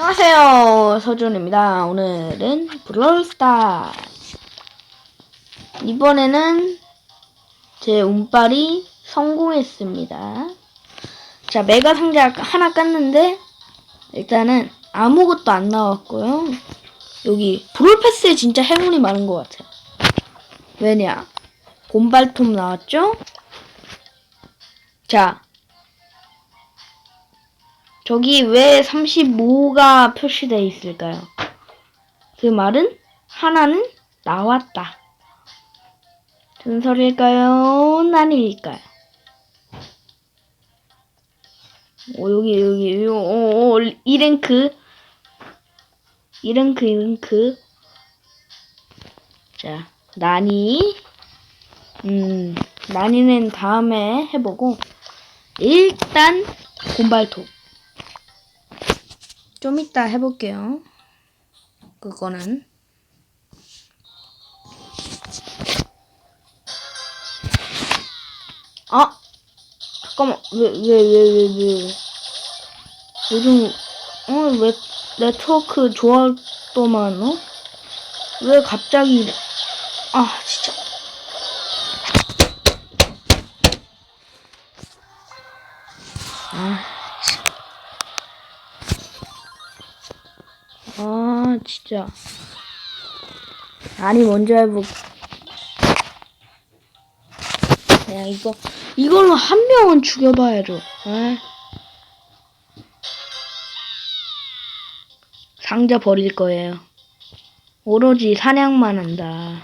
안녕하세요 서준입니다. 오늘은 브롤스타 이번에는 제 운빨이 성공했습니다. 자 메가 상자 하나 깠는데 일단은 아무것도 안 나왔고요. 여기 브롤패스에 진짜 행운이 많은 것 같아요. 왜냐? 곰발톱 나왔죠? 자 저기 왜 35가 표시되어 있을까요? 그 말은 하나는 나왔다. 전설일까요? 난일일까요? 오, 여기, 여기, 요, 오, 오, 2랭크. 2랭크, 2랭크. 자, 난이. 음, 난이는 다음에 해보고. 일단, 곰발톱. 좀 이따 해볼게요. 그거는. 아! 잠깐만, 왜, 왜, 왜, 왜, 왜. 요즘, 어, 왜, 네트워크 좋았더만, 어? 왜 갑자기. 아, 진짜. 진짜. 아니 먼저 해보 야 이거 이걸로 한 명은 죽여봐야죠. 아. 상자 버릴 거예요. 오로지 사냥만 한다.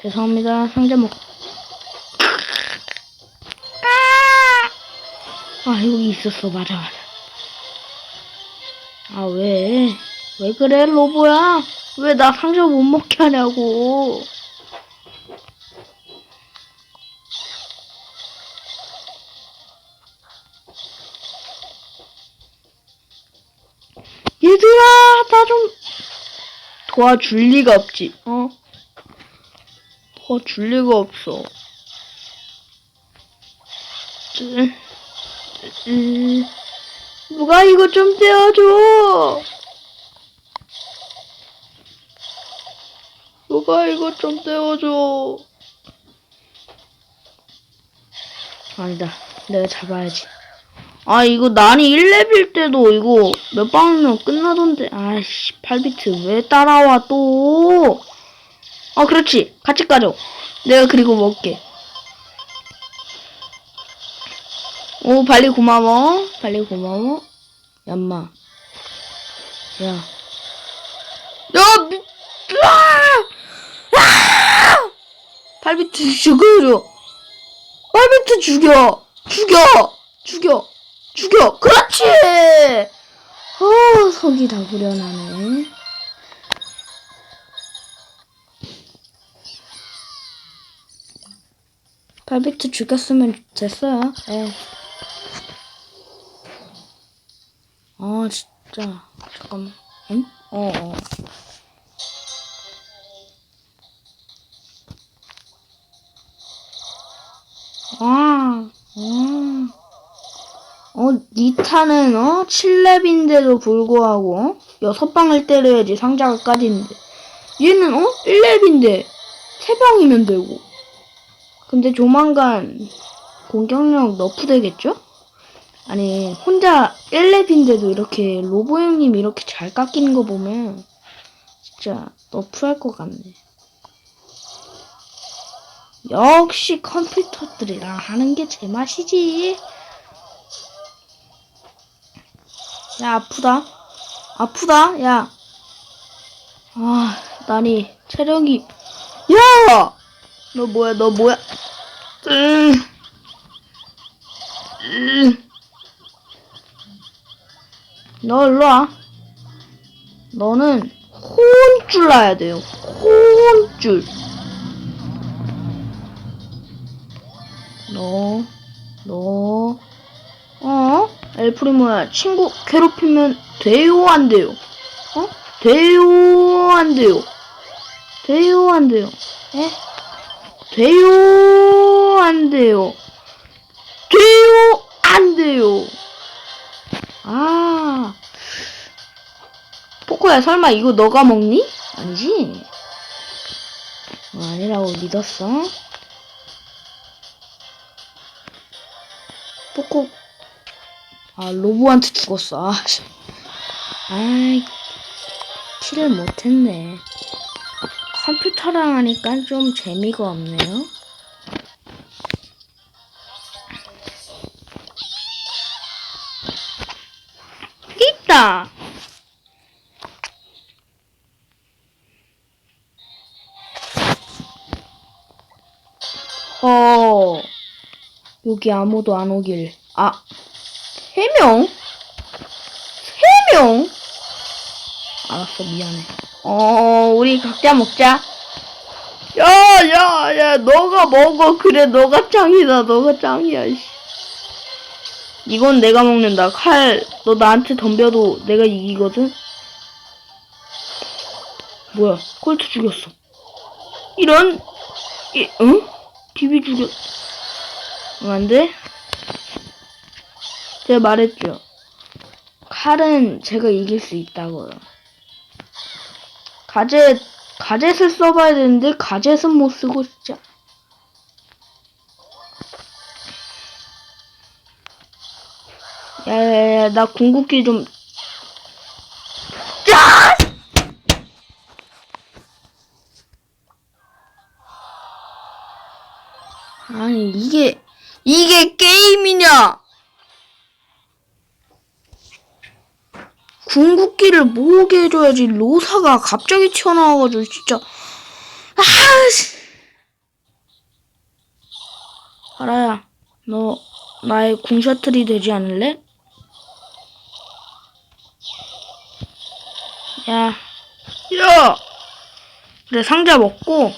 죄송합니다. 상자 먹 아, 아 여기 있었어. 맞아 맞아 아, 왜? 왜 그래, 로보야? 왜 나 상자 못 먹게 하냐고. 얘들아, 나 좀 도와줄 리가 없지, 어? 도와줄 리가 없어. 으, 으, 누가 이거 좀 떼어줘. 누가 이거 좀 떼어줘. 아니다. 내가 잡아야지. 아, 이거 난이 1레벨 때도 이거 몇 방이면 끝나던데. 아이씨, 8비트 왜 따라와 또. 어, 그렇지. 같이 가죠. 내가 그리고 먹게. 오, 발리 고마워. 발리 고마워. 얌마. 야. 야, 미, 아! 아! 발비트 죽여줘. 발비트 죽여. 죽여. 죽여. 죽여. 그렇지! 어, 속이 다 후련하네. 발비트 죽였으면 됐어요. 에. 아 진짜 잠깐만 응? 어 어. 아, 어, 어, 니타는, 어, 7렙인데도 불구하고, 여섯 방을 때려야지 상자가 까지는데. 얘는, 어, 1렙인데, 세 방이면 되고. 근데 조만간, 공격력 너프 되겠죠? 아니 혼자 1렙인데도 이렇게 로보 형님 이렇게 잘 깎이는 거 보면 진짜 너프할 것 같네. 역시 컴퓨터들이랑 하는 게 제맛이지. 야 아프다. 아프다. 야. 아 나니 체력이 야! 너 뭐야 너 뭐야? 으. 으. 너 일로 와. 너는 혼줄 나야 돼요. 혼줄. 너, 너, 어? 엘프리모야, 친구 괴롭히면 돼요, 안 돼요? 어? 돼요, 안 돼요? 돼요, 안 돼요? 에? 돼요, 안 돼요? 돼요, 안 돼요? 아. 포코야, 설마 이거 너가 먹니? 아니지? 어, 아니라고 믿었어. 포코. 아, 로보한테 죽었어. 아, 씨. 아이, 킬을 못했네. 컴퓨터랑 하니까 좀 재미가 없네요. 있다! 여기 아무도 안 오길. 아, 세 명? 세 명? 알았어, 미안해. 어, 우리 각자 먹자. 야, 야, 야, 너가 먹어. 그래, 너가 짱이다. 너가 짱이야, 씨. 이건 내가 먹는다. 칼, 너 나한테 덤벼도 내가 이기거든? 뭐야, 콜트 죽였어. 이런, 이, 응? 비비 죽였, 응, 안 돼? 제가 말했죠. 칼은 제가 이길 수 있다고요. 가젯, 가젯을 써봐야 되는데, 가젯은 못 쓰고 진짜. 야야야, 나 궁극기 좀. 짜! 아니, 이게, 이게 게임이냐? 궁극기를 모으게 해줘야지. 로사가 갑자기 튀어나와가지고, 진짜. 아, 씨. 하라야, 너, 나의 궁셔틀이 되지 않을래? 야, 야! 그래, 상자 먹고,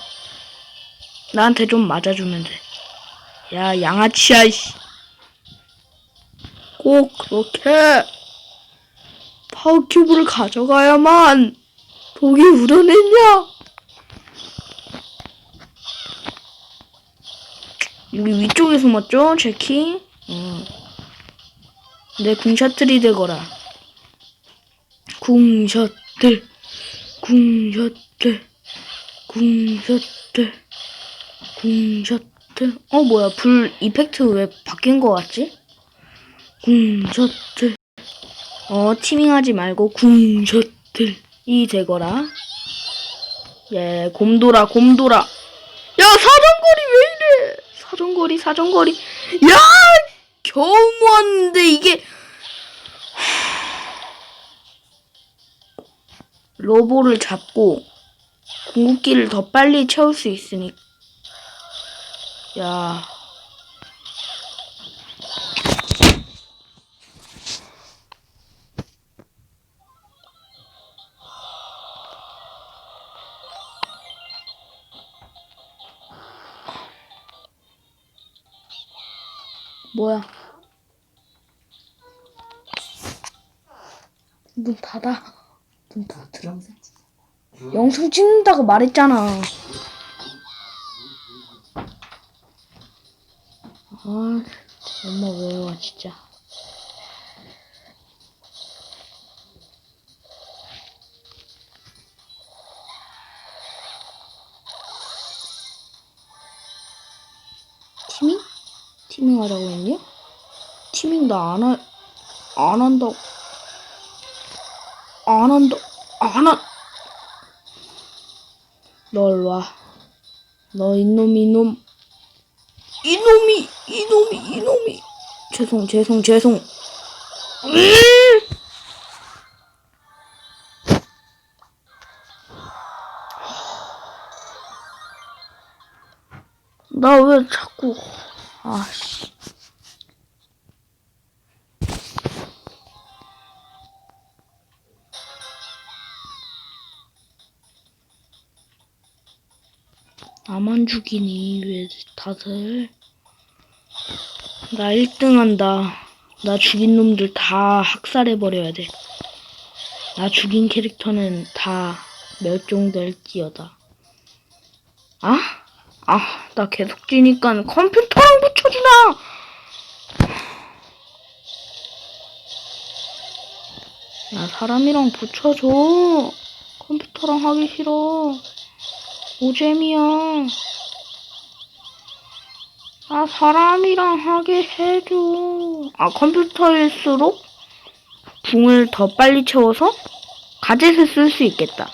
나한테 좀 맞아주면 돼. 야, 양아치야, 씨. 꼭 그렇게 파워큐브를 가져가야만 독이 우러냈냐? 여기 위쪽에 숨었죠, 제키? 응. 내 궁셔틀이 되거라. 궁셔틀, 궁셔틀, 궁셔틀, 궁 셔틀. 어, 뭐야, 불 이펙트 왜 바뀐 거 같지? 궁셔틀. 어, 티밍하지 말고 궁셔틀이 되거라. 예, 곰돌아, 곰돌아. 야, 사정거리 왜 이래? 사정거리, 사정거리. 야! 겨우 모았는데 이게 로보를 잡고 궁극기를 더 빨리 채울 수 있으니 야. 뭐야? 눈 닫아. 영상 찍 영상 찍는다고 말했잖아. 아, 엄마 왜 와, 진짜. 티밍? 티밍 하자고 했니? 티밍 나 안 하, 안 한다. 안 한다. 안 한. 너 일로 와. 너 이놈 이놈. 이놈이 이놈이 이놈이. 죄송 죄송 죄송. 나 왜 자꾸 아씨. 나만 죽이니 왜 다들 나 1등 한다 나 죽인 놈들 다 학살해 버려야 돼나 죽인 캐릭터는 다 멸종될 기어다 아? 아, 나 계속 지니까 컴퓨터랑 붙여주나 나 사람이랑 붙여줘. 컴퓨터랑 하기 싫어. 오잼이야. 나 사람이랑 하게 해줘. 아, 컴퓨터일수록 붕을 더 빨리 채워서 가젯을 쓸 수 있겠다.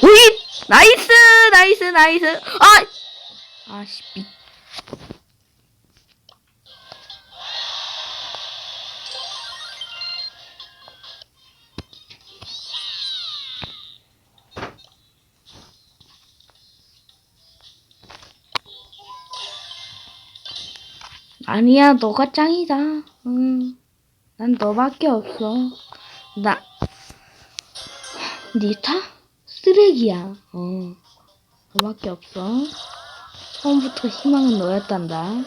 호잇! 나이스! 나이스! 나이스! 아! 아씨, 미. 아니야, 너가 짱이다. 응. 난 너밖에 없어. 나, 니타? 쓰레기야. 어. 너밖에 없어. 처음부터 희망은 너였단다.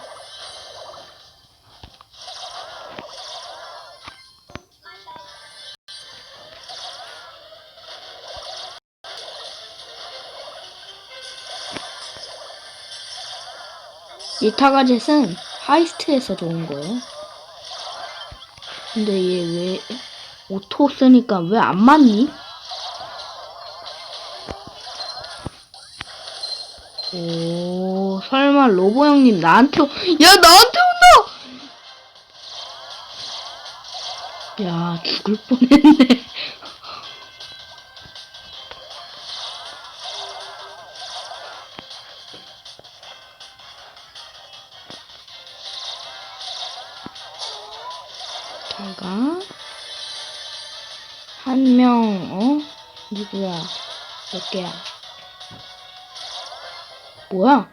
니타가 젯은 하이스트에서 좋은 거예요. 근데 얘 왜 오토 쓰니까 왜 안 맞니? 오 설마 로보 형님 나한테 오- 야 나한테 온다! 야 죽을 뻔했네. 제가 한 명, 어? 누구야? 몇 개야? 뭐야?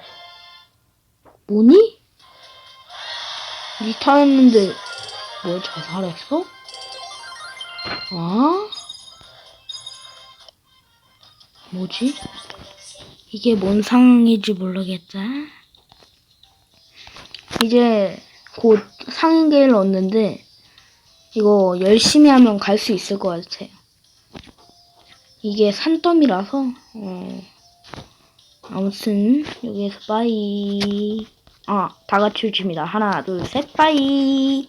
뭐니? 리타였는데 뭘 자살했어? 아? 뭐지? 이게 뭔 상황인지 모르겠다. 이제 곧 상인계를 얻는데 이거 열심히 하면 갈 수 있을 것 같아요. 이게 산더미라서 어. 아무튼 여기에서 빠이. 아, 다 같이 웃집니다. 하나, 둘, 셋, 빠이.